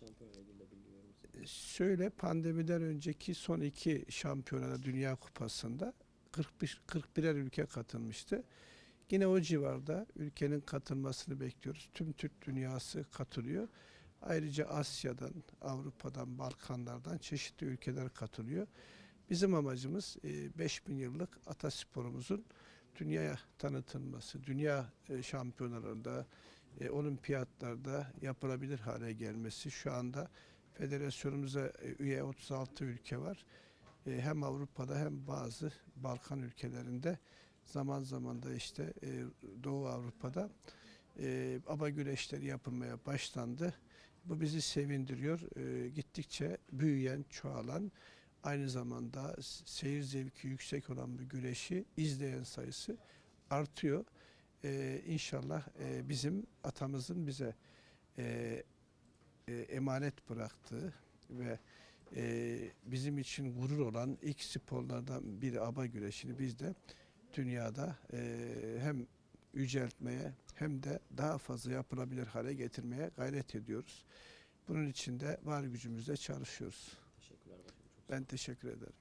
şampiyon edilebiliyor mu? Şöyle pandemiden önceki son iki şampiyonada Dünya Kupası'nda 41 41'er ülke katılmıştı. Yine o civarda ülkenin katılmasını bekliyoruz. Tüm Türk dünyası katılıyor. Ayrıca Asya'dan, Avrupa'dan, Balkanlardan çeşitli ülkeler katılıyor. Bizim amacımız e, 5000 yıllık atasporumuzun dünyaya tanıtılması, dünya e, şampiyonalarında, e, olimpiyatlarda yapılabilir hale gelmesi. Şu anda federasyonumuza e, üye 36 ülke var. E, Hem Avrupa'da hem bazı Balkan ülkelerinde zaman zaman da işte e, Doğu Avrupa'da e, aba güreşleri yapılmaya başlandı. Bu bizi sevindiriyor. E, Gittikçe büyüyen, çoğalan aynı zamanda seyir zevki yüksek olan bu güreşi izleyen sayısı artıyor. E, İnşallah e, bizim atamızın bize e, e, emanet bıraktığı ve e, bizim için gurur olan ilk sporlardan biri aba güreşini biz de dünyada e, hem yüceltmeye hem de daha fazla yapılabilir hale getirmeye gayret ediyoruz. Bunun için de var gücümüzle çalışıyoruz. Teşekkürler başkanım. Ben teşekkür ederim.